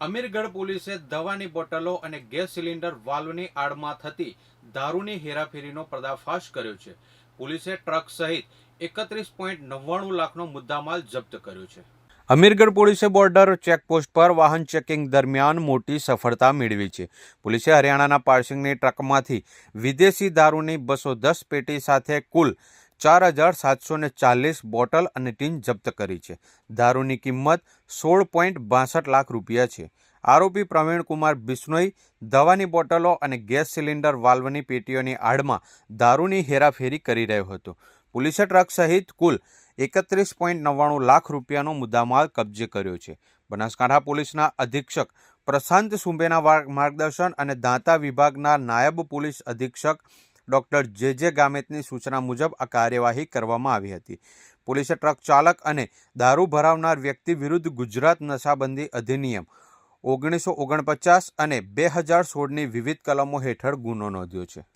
અમીરગઢ પોલીસે દવાની બોટલો અને ગેસ સિલિન્ડર વાલ્વની આડમાં થતી દારૂની હેરાફેરીનો પર્દાફાશ કર્યો છે. પોલીસે ટ્રક સહિત એકત્રીસ પોઈન્ટ નવ્વાણું લાખનો મુદ્દામાલ જપ્ત કર્યો છે. અમીરગઢ પોલીસે બોર્ડર ચેકપોસ્ટ પર વાહન ચેકિંગ દરમિયાન મોટી સફળતા મેળવી છે. પોલીસે હરિયાણાના પાર્સિંગની ટ્રકમાંથી વિદેશી દારૂની બસો દસ પેટી સાથે કુલ ચાર હજાર સાતસો ને ચાલીસ બોટલ અને ટીન જપ્ત કરી છે. દારૂની કિંમત સોળ પોઈન્ટ બાસઠ લાખ રૂપિયા છે. આરોપી પ્રવીણકુમાર બિશ્નોઈ દવાની બોટલો અને ગેસ સિલિન્ડર વાલ્વની પેટીઓની આડમાં દારૂની હેરાફેરી કરી રહ્યો હતો. પોલીસે ટ્રક સહિત કુલ એકત્રીસ પોઈન્ટ નવ્વાણું લાખ રૂપિયાનો મુદ્દામાલ કબજે કર્યો છે. બનાસકાંઠા પોલીસના અધિક્ષક પ્રશાંત સુંબેના માર્ગદર્શન અને દાંતા વિભાગના નાયબ પોલીસ અધિક્ષક ડોક્ટર જે જે ગામેતની સૂચના મુજબ આ કાર્યવાહી કરવામાં આવી હતી. પોલીસે ટ્રક ચાલક અને દારૂ ભરાવનાર વ્યક્તિ વિરુદ્ધ ગુજરાત નશાબંધી અધિનિયમ ઓગણીસો ઓગણપચાસ અને બે હજાર સોળની વિવિધ કલમો હેઠળ ગુનો નોંધ્યો છે.